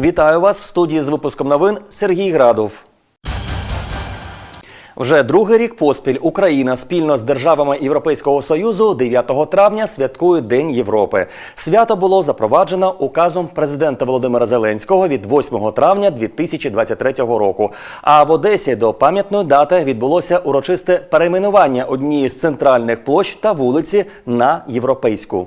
Вітаю вас в студії з випуском новин Сергій Градов. Вже другий рік поспіль Україна спільно з державами Європейського союзу 9 травня святкує День Європи. Свято було запроваджено указом президента Володимира Зеленського від 8 травня 2023 року. А в Одесі до пам'ятної дати відбулося урочисте перейменування однієї з центральних площ та вулиці на європейську.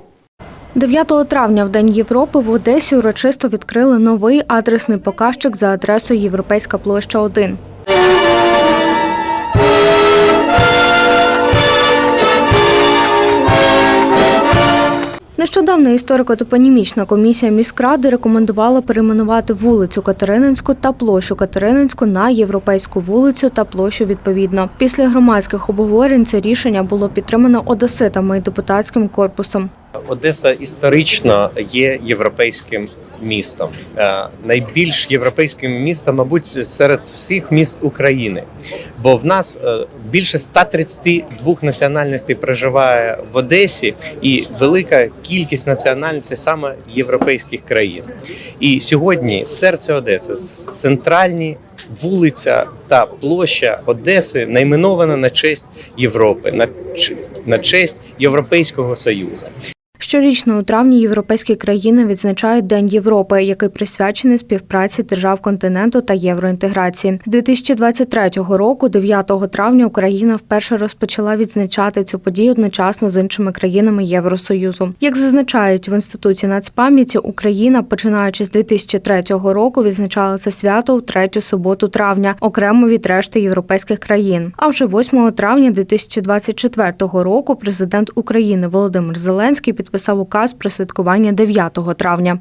9 травня в День Європи в Одесі урочисто відкрили новий адресний показчик за адресою Європейська площа 1. Нещодавно історико-топонімічна комісія міськради рекомендувала перейменувати вулицю Катерининську та площу Катерининську на Європейську вулицю та площу відповідно. Після громадських обговорень це рішення було підтримано одеситами і депутатським корпусом. Одеса історично є європейським містом, Е, найбільш європейським містом, мабуть, серед всіх міст України. Бо в нас е, більше 132 національностей проживає в Одесі, і велика кількість національностей саме європейських країн. І сьогодні серце Одеси, центральні вулиця та площа Одеси найменована на честь Європи, на, на честь Європейського Союзу. Щорічно у травні європейські країни відзначають День Європи, який присвячений співпраці держав континенту та євроінтеграції. З 2023 року, 9 травня, Україна вперше розпочала відзначати цю подію одночасно з іншими країнами Євросоюзу. Як зазначають в інституті нацпам'яті, Україна, починаючи з 2003 року, відзначала це свято у третю суботу травня, окремо від решти європейських країн. А вже 8 травня 2024 року президент України Володимир Зеленський підписав указ про святкування 9 травня.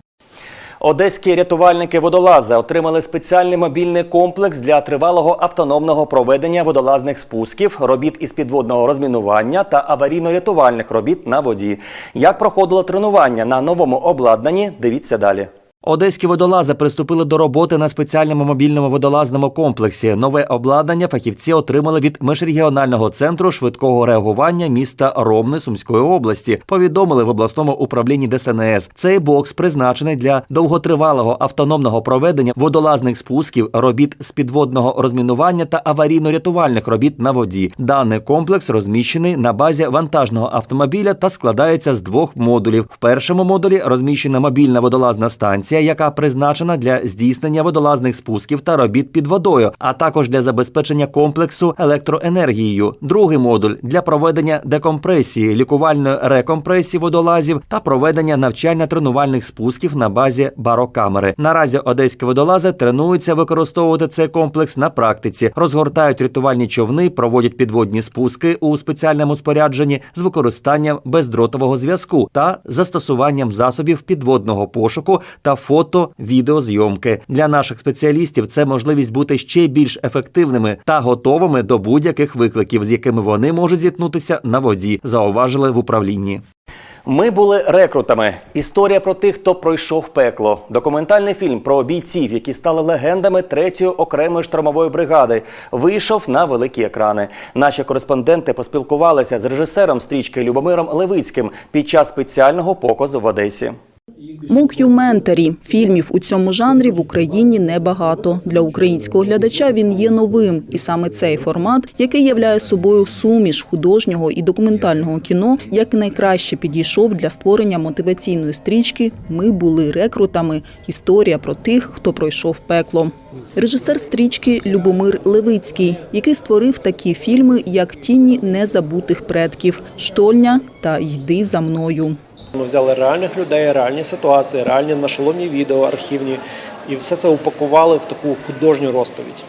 Одеські рятувальники-водолази отримали спеціальний мобільний комплекс для тривалого автономного проведення водолазних спусків, робіт із підводного розмінування та аварійно-рятувальних робіт на воді. Як проходило тренування на новому обладнанні? Дивіться далі. Одеські водолази приступили до роботи на спеціальному мобільному водолазному комплексі. Нове обладнання фахівці отримали від міжрегіонального центру швидкого реагування міста Ромни Сумської області. Повідомили в обласному управлінні ДСНС. Цей бокс призначений для довготривалого автономного проведення водолазних спусків, робіт з підводного розмінування та аварійно-рятувальних робіт на воді. Даний комплекс розміщений на базі вантажного автомобіля та складається з двох модулів. В першому модулі розміщена мобільна водолазна станція, яка призначена для здійснення водолазних спусків та робіт під водою, а також для забезпечення комплексу електроенергією. Другий модуль для проведення декомпресії, лікувальної рекомпресії водолазів та проведення навчально-тренувальних спусків на базі барокамери. Наразі одеські водолази тренуються використовувати цей комплекс на практиці, розгортають рятувальні човни, проводять підводні спуски у спеціальному спорядженні з використанням бездротового зв'язку та застосуванням засобів підводного пошуку та фото-відеозйомки. Для наших спеціалістів це можливість бути ще більш ефективними та готовими до будь-яких викликів, з якими вони можуть зіткнутися на воді, зауважили в управлінні. Ми були рекрутами. Історія про тих, хто пройшов пекло. Документальний фільм про бійців, які стали легендами третьої окремої штурмової бригади, вийшов на великі екрани. Наші кореспонденти поспілкувалися з режисером стрічки Любомиром Левицьким під час спеціального показу в Одесі. Мокюментарі фільмів у цьому жанрі в Україні небагато. Для українського глядача він є новим, і саме цей формат, який являє собою суміш художнього і документального кіно, як найкраще підійшов для створення мотиваційної стрічки Ми були рекрутами. Історія про тих, хто пройшов пекло. Режисер стрічки Любомир Левицький, який створив такі фільми, як Тіні незабутих предків, Штольня та Йди за мною. Ми взяли реальних людей, реальні ситуації, реальні нашоломні відео, архівні, і все це упакували в таку художню розповідь.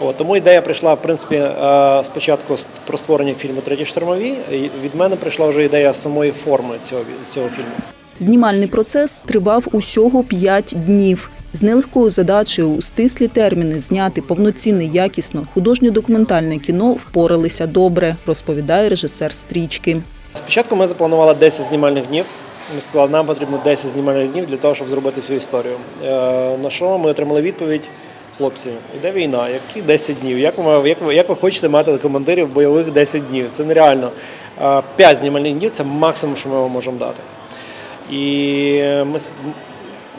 От, тому ідея прийшла, в принципі, е, спочатку про створення фільму Треті штурмові. Від мене прийшла вже ідея самої форми цього, цього фільму. Знімальний процес тривав усього 5 днів. З нелегкою задачею у стислі терміни зняти повноцінне, якісно художньо-документальне кіно впоралися добре, розповідає режисер стрічки. Спочатку ми запланували 10 знімальних днів. Ми сказали, нам потрібно 10 знімальних днів для того, щоб зробити цю історію. Е, На що ми отримали відповідь, хлопці, іде війна, які 10 днів? Як ви, як ви, як ви хочете мати командирів бойових 10 днів? Це нереально. 5 знімальних днів це максимум, що ми вам можемо дати. І ми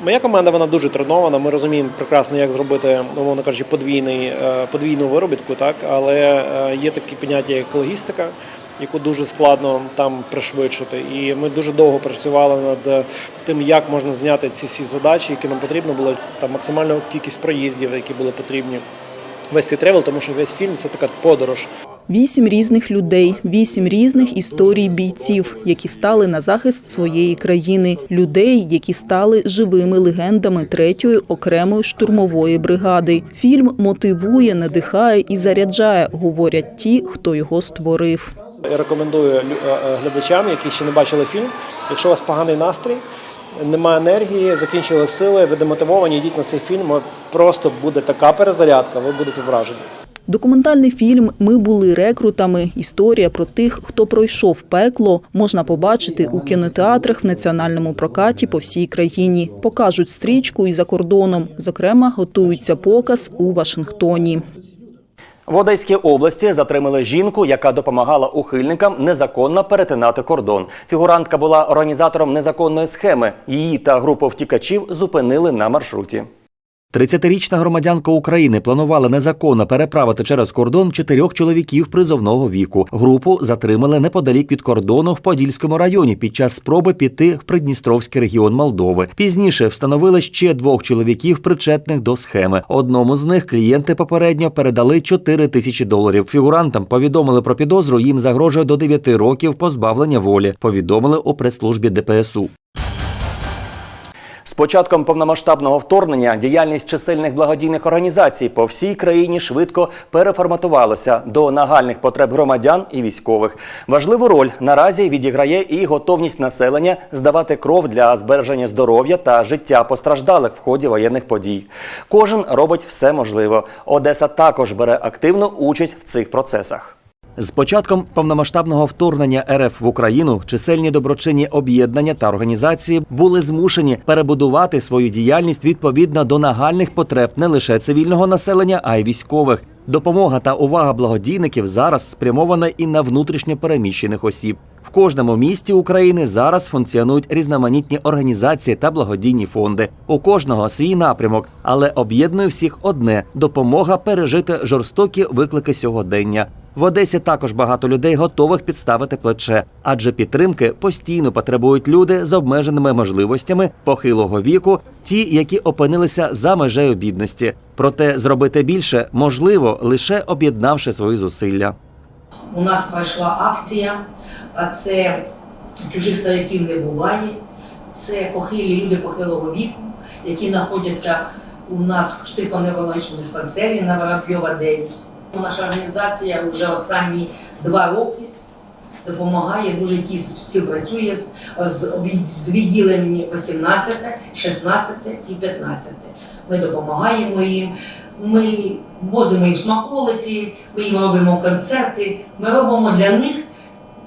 Моя команда вона дуже тренована. Ми розуміємо прекрасно, як зробити, умовно кажучи, подвійний, е, подвійну виробітку, так але е, є такі поняття, як логістика, яку дуже складно там пришвидшити. І ми дуже довго працювали над тим, як можна зняти ці всі задачі, які нам потрібно було там максимальна кількість проїздів, які були потрібні. Весь цей тревел, тому що весь фільм це така подорож. Вісім різних людей, вісім різних історій бійців, які стали на захист своєї країни, людей, які стали живими легендами третьої окремої штурмової бригади. Фільм мотивує, надихає і заряджає, говорять ті, хто його створив. Я рекомендую е, е, глядачам, які ще не бачили фільм. Якщо у вас поганий настрій, немає енергії, закінчили сили, ви демотивовані, йдіть на цей фільм. Просто буде така перезарядка, ви будете вражені. Документальний фільм Ми були рекрутами. Історія про тих, хто пройшов пекло, можна побачити у кінотеатрах в національному прокаті по всій країні. Покажуть стрічку і за кордоном. Зокрема, готується показ у Вашингтоні. В Одеській області затримали жінку, яка допомагала ухильникам незаконно перетинати кордон. Фігурантка була організатором незаконної схеми. Її та групу втікачів зупинили на маршруті. 30-річна громадянка України планувала незаконно переправити через кордон чотирьох чоловіків призовного віку. Групу затримали неподалік від кордону в Подільському районі під час спроби піти в Придністровський регіон Молдови. Пізніше встановили ще двох чоловіків, причетних до схеми. Одному з них клієнти попередньо передали 4 тисячі доларів. Фігурантам повідомили про підозру. Їм загрожує до 9 років позбавлення волі. Повідомили у прес-службі ДПСУ. Початком повномасштабного вторгнення діяльність чисельних благодійних організацій по всій країні швидко переформатувалася до нагальних потреб громадян і військових. Важливу роль наразі відіграє і готовність населення здавати кров для збереження здоров'я та життя постраждалих в ході воєнних подій. Кожен робить все можливе. Одеса також бере активну участь в цих процесах. З початком повномасштабного вторгнення РФ в Україну чисельні доброчинні об'єднання та організації були змушені перебудувати свою діяльність відповідно до нагальних потреб не лише цивільного населення, а й військових. Допомога та увага благодійників зараз спрямована і на внутрішньо переміщених осіб. В кожному місті України зараз функціонують різноманітні організації та благодійні фонди. У кожного свій напрямок, але об'єднує всіх одне допомога пережити жорстокі виклики сьогодення. В Одесі також багато людей готових підставити плече, адже підтримки постійно потребують люди з обмеженими можливостями похилого віку, ті, які опинилися за межею бідності. Проте зробити більше можливо лише об'єднавши свої зусилля. У нас пройшла акція, а це чужих стариків не буває. Це похилі люди похилого віку, які знаходяться у нас в психоневрологічному диспансері на Воробйова 9. Наша організація вже останні два роки допомагає дуже тісно з, з відділеннями 18, 16 і 15. Ми допомагаємо їм. Ми возимо їм смаколики, ми їм робимо концерти, ми робимо для них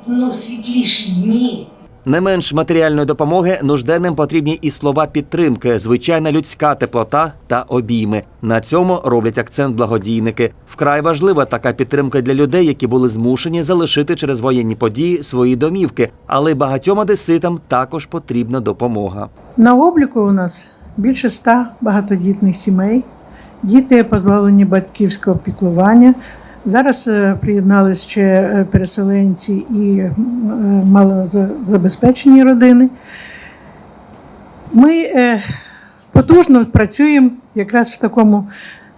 ну, світліші дні. Не менш матеріальної допомоги нужденним потрібні і слова підтримки, звичайна людська теплота та обійми. На цьому роблять акцент благодійники. Вкрай важлива така підтримка для людей, які були змушені залишити через воєнні події свої домівки. Але багатьом одеситам також потрібна допомога. На обліку у нас більше ста багатодітних сімей. Діти позбавлені батьківського піклування. Зараз приєдналися ще е, переселенці і е, малозабезпечені родини. Ми е, потужно працюємо якраз в такому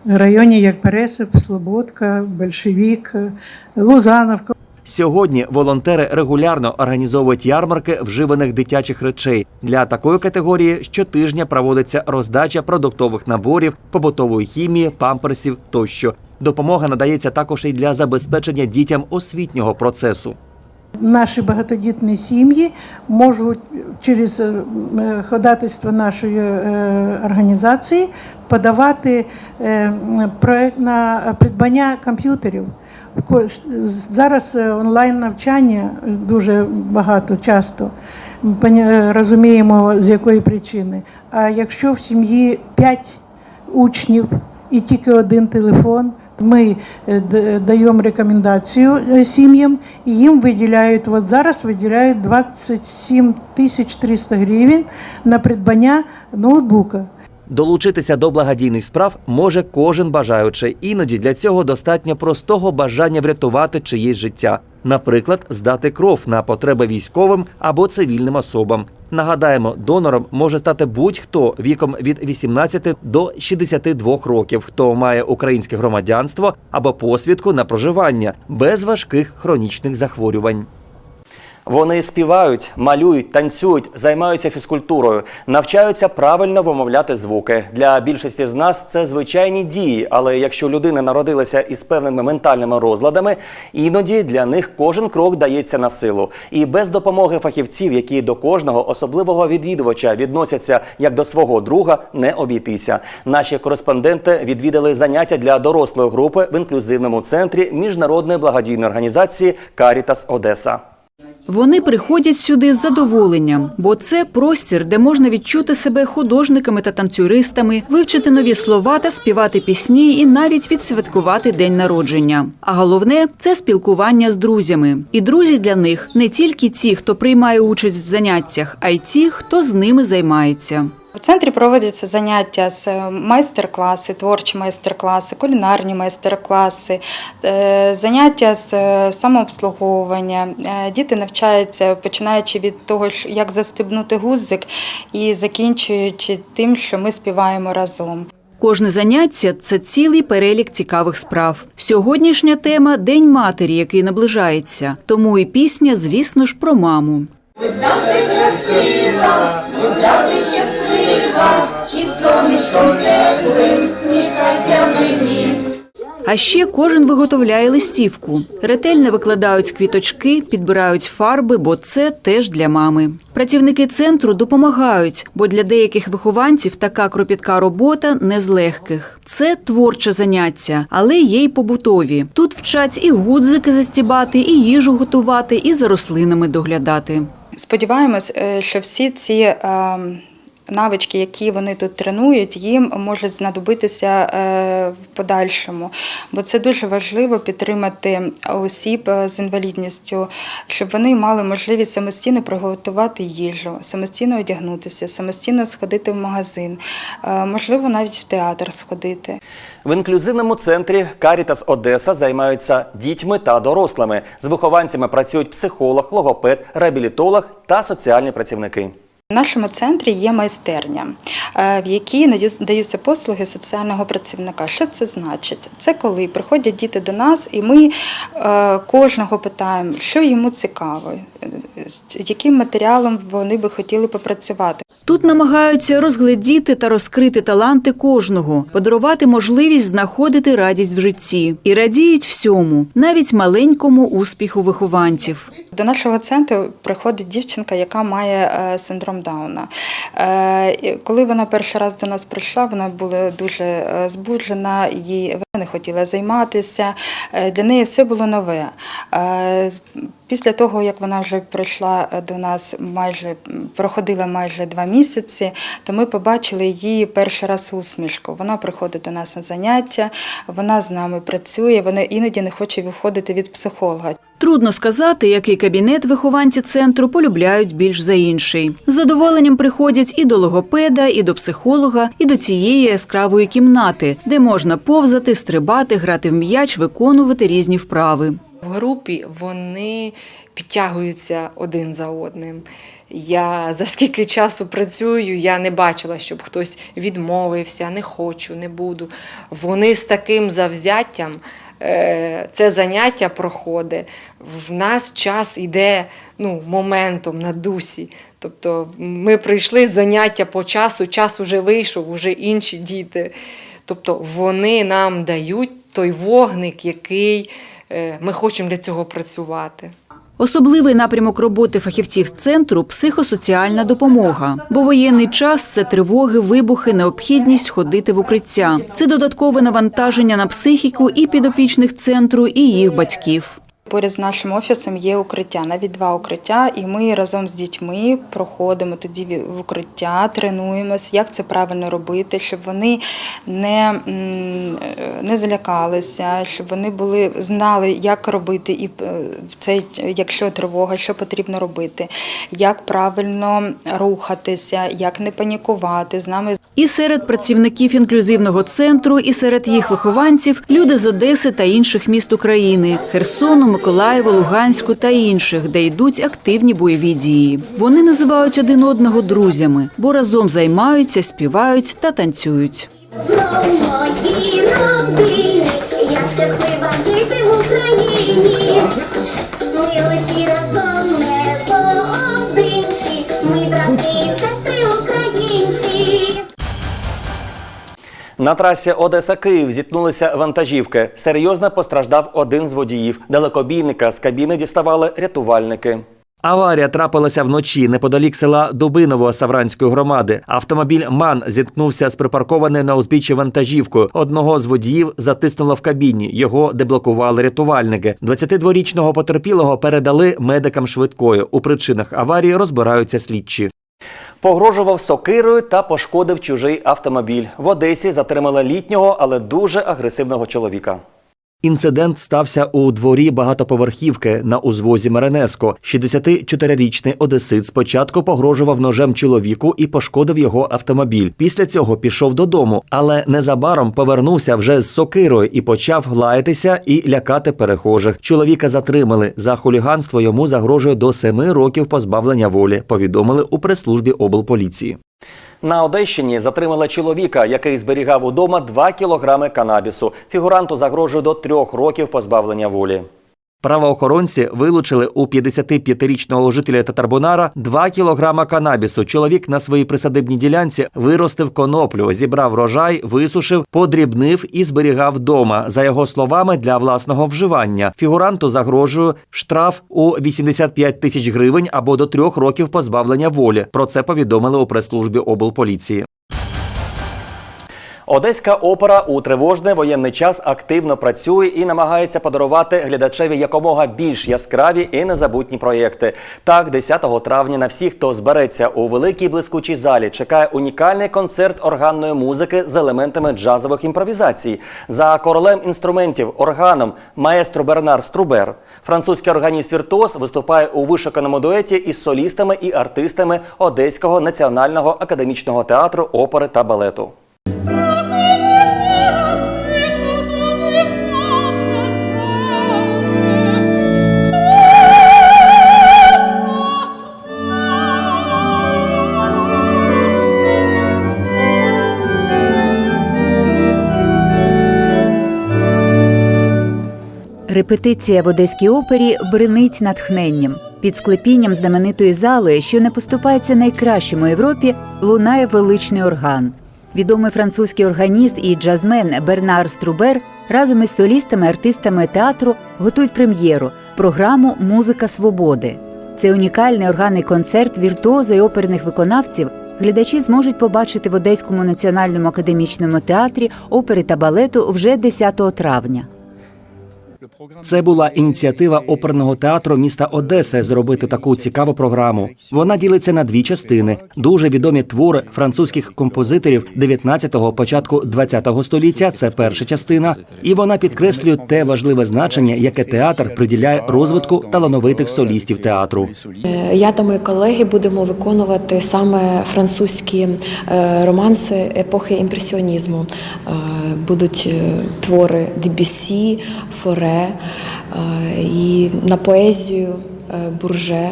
районі, як Пересип, Слободка, Большевік, е, Лузановка. Сьогодні волонтери регулярно організовують ярмарки вживаних дитячих речей. Для такої категорії щотижня проводиться роздача продуктових наборів, побутової хімії, памперсів тощо. Допомога надається також і для забезпечення дітям освітнього процесу. Наші багатодітні сім'ї можуть через е, ходатайство нашої е, організації подавати е, проект на придбання комп'ютерів. Зараз е, онлайн навчання дуже багато часто. Ми розуміємо з якої причини. А якщо в сім'ї 5 учнів і тільки один телефон, Ми е, даємо рекомендацію е, сім'ям, і їм виділяють, от зараз виділяють 27 тисяч 300 гривень на придбання ноутбука. Долучитися до благодійних справ може кожен бажаючий. Іноді для цього достатньо простого бажання врятувати чиєсь життя, наприклад, здати кров на потреби військовим або цивільним особам. Нагадаємо, донором може стати будь-хто віком від 18 до 62 років, хто має українське громадянство або посвідку на проживання без важких хронічних захворювань. Вони співають, малюють, танцюють, займаються фізкультурою, навчаються правильно вимовляти звуки. Для більшості з нас це звичайні дії, але якщо людина народилася із певними ментальними розладами, іноді для них кожен крок дається на силу. І без допомоги фахівців, які до кожного особливого відвідувача відносяться як до свого друга, не обійтися. Наші кореспонденти відвідали заняття для дорослої групи в інклюзивному центрі міжнародної благодійної організації Карітас Одеса. Вони приходять сюди з задоволенням, бо це простір, де можна відчути себе художниками та танцюристами, вивчити нові слова та співати пісні, і навіть відсвяткувати день народження. А головне це спілкування з друзями. І друзі для них не тільки ті, хто приймає участь в заняттях, а й ті, хто з ними займається. В центрі проводяться заняття з е, майстер-класи, творчі майстер-класи, кулінарні майстер-класи, е, заняття з е, самообслуговування. Діти навчаються починаючи від того, як застебнути гудзик і закінчуючи тим, що ми співаємо разом. Кожне заняття це цілий перелік цікавих справ. Сьогоднішня тема День матері, який наближається. Тому і пісня, звісно ж, про маму. завжди красива, будь завжди щаслива, і сонечком теплим сміхайся мені. А ще кожен виготовляє листівку. Ретельно викладають квіточки, підбирають фарби, бо це теж для мами. Працівники центру допомагають, бо для деяких вихованців така кропітка робота не з легких. Це творче заняття, але є й побутові. Тут вчать і гудзики застібати, і їжу готувати, і за рослинами доглядати. Сподіваємось, е, що всі ці е, навички, які вони тут тренують, їм можуть знадобитися е, в подальшому. Бо це дуже важливо підтримати осіб е, з інвалідністю, щоб вони мали можливість самостійно приготувати їжу, самостійно одягнутися, самостійно сходити в магазин, е, можливо, навіть в театр сходити. В інклюзивному центрі Карітас Одеса займаються дітьми та дорослими. З вихованцями працюють психолог, логопед, реабілітолог та соціальні працівники. Нашому центрі є майстерня, е, в якій надаю- даються послуги соціального працівника. Що це значить? Це коли приходять діти до нас, і ми е, кожного питаємо, що йому цікаво, е, з яким матеріалом вони би хотіли попрацювати. Тут намагаються розгледіти та розкрити таланти кожного, подарувати можливість знаходити радість в житті і радіють всьому, навіть маленькому успіху вихованців. До нашого центру приходить дівчинка, яка має е, синдром Дауна. Е, Коли вона перший раз до нас прийшла, вона була дуже е, збуджена, їй вона не хотіла займатися. Для неї все було нове. Після того, як вона вже прийшла до нас майже проходила майже два місяці, то ми побачили її перший раз усмішку. Вона приходить до нас на заняття, вона з нами працює, вона іноді не хоче виходити від психолога. Трудно сказати, який кабінет вихованці центру полюбляють більш за інший. З задоволенням приходять і до логопеда, і до психолога, і до цієї яскравої кімнати, де можна повзати, стрибати, грати в м'яч, виконувати різні вправи. В групі вони підтягуються один за одним. Я за скільки часу працюю, я не бачила, щоб хтось відмовився, не хочу, не буду. Вони з таким завзяттям це заняття проходить. В нас час йде ну, моментом на дусі. Тобто ми прийшли заняття по часу, час вже вийшов, вже інші діти. Тобто вони нам дають той вогник, який е, ми хочемо для цього працювати. Особливий напрямок роботи фахівців центру психосоціальна допомога. Бо воєнний час це тривоги, вибухи, необхідність ходити в укриття. Це додаткове навантаження на психіку і підопічних центру, і їх батьків. Поряд з нашим офісом є укриття, навіть два укриття, і ми разом з дітьми проходимо тоді в укриття, тренуємось, як це правильно робити, щоб вони не, не злякалися, щоб вони були знали, як робити, і е, в цей, якщо тривога, що потрібно робити, як правильно рухатися, як не панікувати. З нами І серед працівників інклюзивного центру, і серед їх вихованців люди з Одеси та інших міст України Херсону, Миколаєву, Луганську та інших, де йдуть активні бойові дії. Вони називають один одного друзями, бо разом займаються, співають та танцюють. Я щаслива жити в Україні. На трасі Одеса-Київ зіткнулися вантажівки. Серйозно постраждав один з водіїв. Далекобійника з кабіни діставали рятувальники. Аварія трапилася вночі неподалік села Дубиново Савранської громади. Автомобіль Ман зіткнувся з припаркованою на узбіччі вантажівкою. Одного з водіїв затиснуло в кабіні. Його деблокували рятувальники. 22-річного потерпілого передали медикам швидкої. У причинах аварії розбираються слідчі. Погрожував сокирою та пошкодив чужий автомобіль. В Одесі затримали літнього, але дуже агресивного чоловіка. Інцидент стався у дворі багатоповерхівки на узвозі Меренеско. 64-річний одесит спочатку погрожував ножем чоловіку і пошкодив його автомобіль. Після цього пішов додому, але незабаром повернувся вже з сокирою і почав лаятися і лякати перехожих. Чоловіка затримали за хуліганство. Йому загрожує до семи років позбавлення волі. Повідомили у прес-службі облполіції. На Одещині затримали чоловіка, який зберігав удома 2 кілограми канабісу. Фігуранту загрожує до трьох років позбавлення волі. Правоохоронці вилучили у 55-річного жителя Татарбунара 2 кілограма канабісу. Чоловік на своїй присадибній ділянці виростив коноплю, зібрав рожай, висушив, подрібнив і зберігав вдома. За його словами, для власного вживання. Фігуранту загрожує штраф у 85 тисяч гривень або до трьох років позбавлення волі. Про це повідомили у прес-службі облполіції. Одеська опера у тривожний воєнний час активно працює і намагається подарувати глядачеві якомога більш яскраві і незабутні проєкти. Так, 10 травня на всіх, хто збереться у великій блискучій залі, чекає унікальний концерт органної музики з елементами джазових імпровізацій. За королем інструментів органом маестро Бернар Струбер. Французький органіст Віртуоз виступає у вишуканому дуеті із солістами і артистами Одеського національного академічного театру опери та балету. Репетиція в Одеській опері бринить натхненням. Під склепінням знаменитої зали, що не поступається найкращим у Європі, лунає величний орган. Відомий французький органіст і джазмен Бернар Струбер разом із солістами, артистами театру готують прем'єру програму Музика свободи. Цей унікальний органний концерт віртуоза і оперних виконавців глядачі зможуть побачити в Одеському національному академічному театрі опери та балету вже 10 травня. Це була ініціатива оперного театру міста Одеси зробити таку цікаву програму. Вона ділиться на дві частини: дуже відомі твори французьких композиторів 19-го, початку 20-го століття. Це перша частина, і вона підкреслює те важливе значення, яке театр приділяє розвитку талановитих солістів театру. Е, Я та мої колеги будемо виконувати саме французькі е, романси епохи імпресіонізму. Е, Будуть твори Дебюсі, Форе е, і на поезію е, Бурже, е,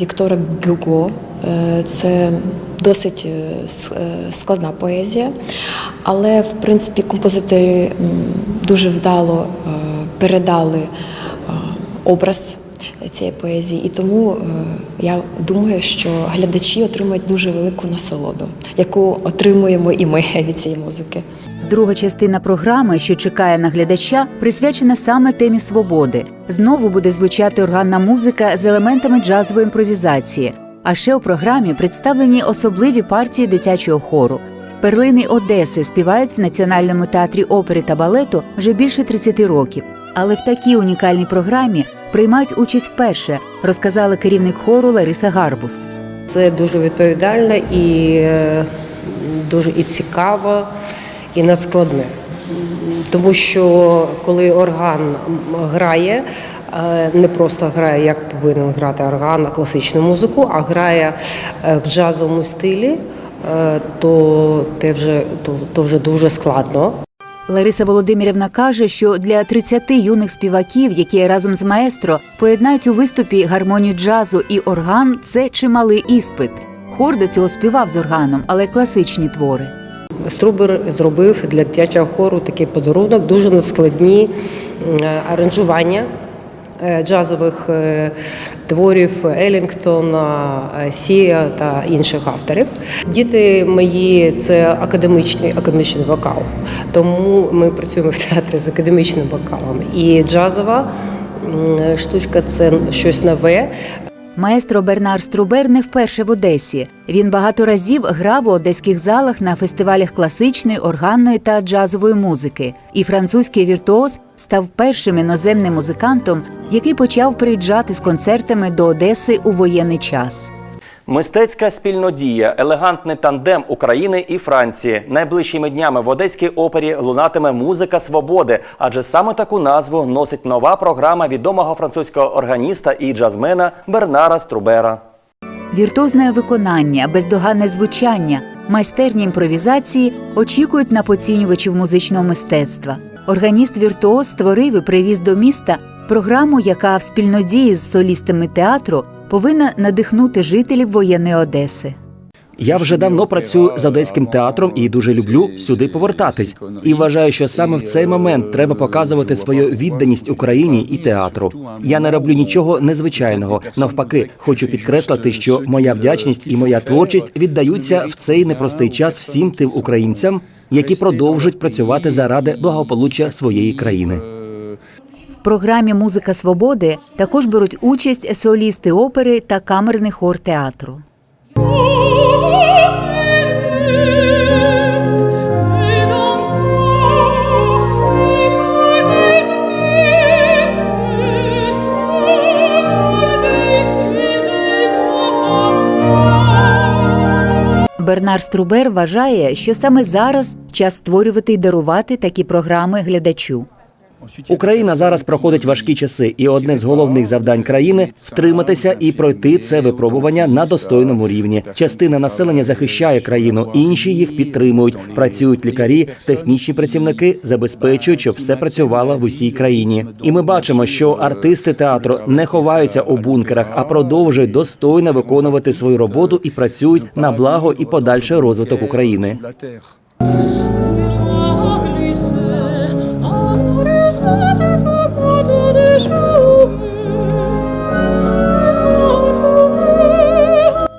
Віктора Гюго. Це досить складна поезія, але в принципі композитори дуже вдало передали образ цієї поезії, і тому я думаю, що глядачі отримають дуже велику насолоду, яку отримуємо і ми від цієї музики. Друга частина програми, що чекає на глядача, присвячена саме темі свободи. Знову буде звучати органна музика з елементами джазової імпровізації. А ще у програмі представлені особливі партії дитячого хору. Перлини Одеси співають в Національному театрі опери та балету вже більше 30 років. Але в такій унікальній програмі приймають участь вперше, розказала керівник хору Лариса Гарбус. Це дуже відповідально і е, дуже і цікаво, і надскладне. Тому що коли орган грає, е, не просто грає, як повинен грати орган класичну музику, а грає е, в джазовому стилі, е, то, те вже, то, то вже дуже складно. Лариса Володимирівна каже, що для 30 юних співаків, які разом з маестро поєднають у виступі гармонію джазу і орган, це чималий іспит. Хор до цього співав з органом, але класичні твори. Струбер зробив для дитячого хору такий подарунок, дуже надскладні аранжування е, джазових е, творів Елінгтона, е, Сія та інших авторів. Діти мої це академічний академічний вокал, тому ми працюємо в театрі з академічним вокалом. І джазова штучка це щось нове. Маестро Бернар Струбер не вперше в Одесі. Він багато разів грав у одеських залах на фестивалях класичної, органної та джазової музики. І французький віртуоз став першим іноземним музикантом, який почав приїжджати з концертами до Одеси у воєнний час. Мистецька спільнодія, елегантний тандем України і Франції. Найближчими днями в Одеській опері лунатиме музика свободи, адже саме таку назву носить нова програма відомого французького органіста і джазмена Бернара Струбера. Віртуозне виконання, бездоганне звучання, майстерні імпровізації очікують на поцінювачів музичного мистецтва. Органіст віртуоз створив і привіз до міста програму, яка в спільнодії з солістами театру повинна надихнути жителів воєнної Одеси. Я вже давно працюю з одеським театром і дуже люблю сюди повертатись. І вважаю, що саме в цей момент треба показувати свою відданість Україні і театру. Я не роблю нічого незвичайного. Навпаки, хочу підкреслити, що моя вдячність і моя творчість віддаються в цей непростий час всім тим українцям, які продовжують працювати заради благополуччя своєї країни. Програмі Музика свободи також беруть участь солісти опери та камерний хор театру. Бернар Струбер вважає, що саме зараз час створювати і дарувати такі програми глядачу. Україна зараз проходить важкі часи, і одне з головних завдань країни втриматися і пройти це випробування на достойному рівні. Частина населення захищає країну, інші їх підтримують. Працюють лікарі, технічні працівники, забезпечують, щоб все працювало в усій країні. І ми бачимо, що артисти театру не ховаються у бункерах, а продовжують достойно виконувати свою роботу і працюють на благо і подальший розвиток України.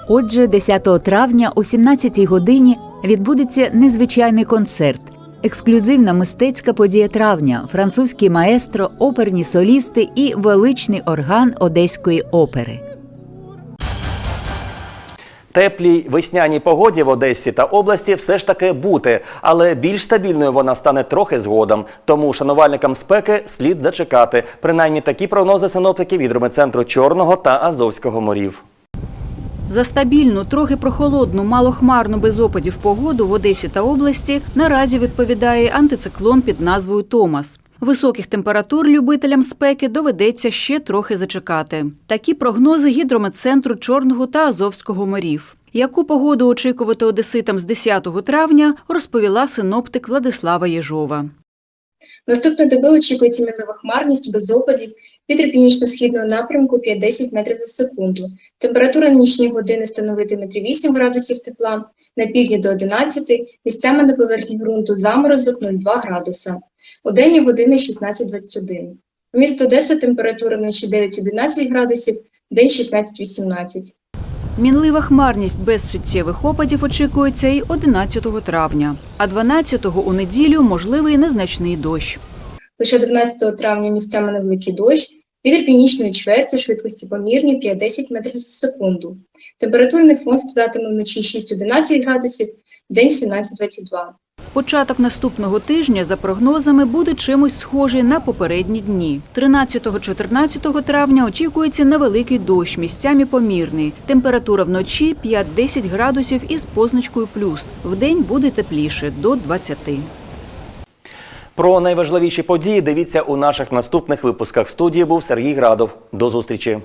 Отже, 10 травня о 17-й годині відбудеться незвичайний концерт. Ексклюзивна мистецька подія травня, французький маестро, оперні солісти і величний орган Одеської опери. Теплій весняній погоді в Одесі та області все ж таки бути, але більш стабільною вона стане трохи згодом. Тому шанувальникам спеки слід зачекати. Принаймні такі прогнози синоптиків від Дромецентру Чорного та Азовського морів. За стабільну, трохи прохолодну, малохмарну без опадів погоду в Одесі та області наразі відповідає антициклон під назвою Томас. Високих температур любителям спеки доведеться ще трохи зачекати. Такі прогнози гідрометцентру Чорного та Азовського морів. Яку погоду очікувати одеситам з 10 травня, розповіла синоптик Владислава Єжова. Наступної доби очікується мінлива хмарність без опадів, вітер північно-східного напрямку 5-10 метрів за секунду. Температура нічні години становитиме 3-8 градусів тепла, на півдні до 11, місцями на поверхні ґрунту заморозок 0,2 градуса. У денні години 16-21. У місто Одеса температура вночі 9-11 градусів, день 16-18. Мінлива хмарність без суттєвих опадів очікується і 11 травня, а 12-го у неділю можливий незначний дощ. Лише 12 травня місцями невеликий дощ, вітер північної чверті, швидкості помірні 5-10 метрів за секунду. Температурний фон складатиме вночі 6-11 градусів, день 17-22. Початок наступного тижня, за прогнозами, буде чимось схожий на попередні дні. 13-14 травня очікується невеликий дощ, місцями помірний. Температура вночі 5-10 градусів із позначкою плюс. Вдень буде тепліше до 20. Про найважливіші події дивіться у наших наступних випусках. В студії був Сергій Градов. До зустрічі.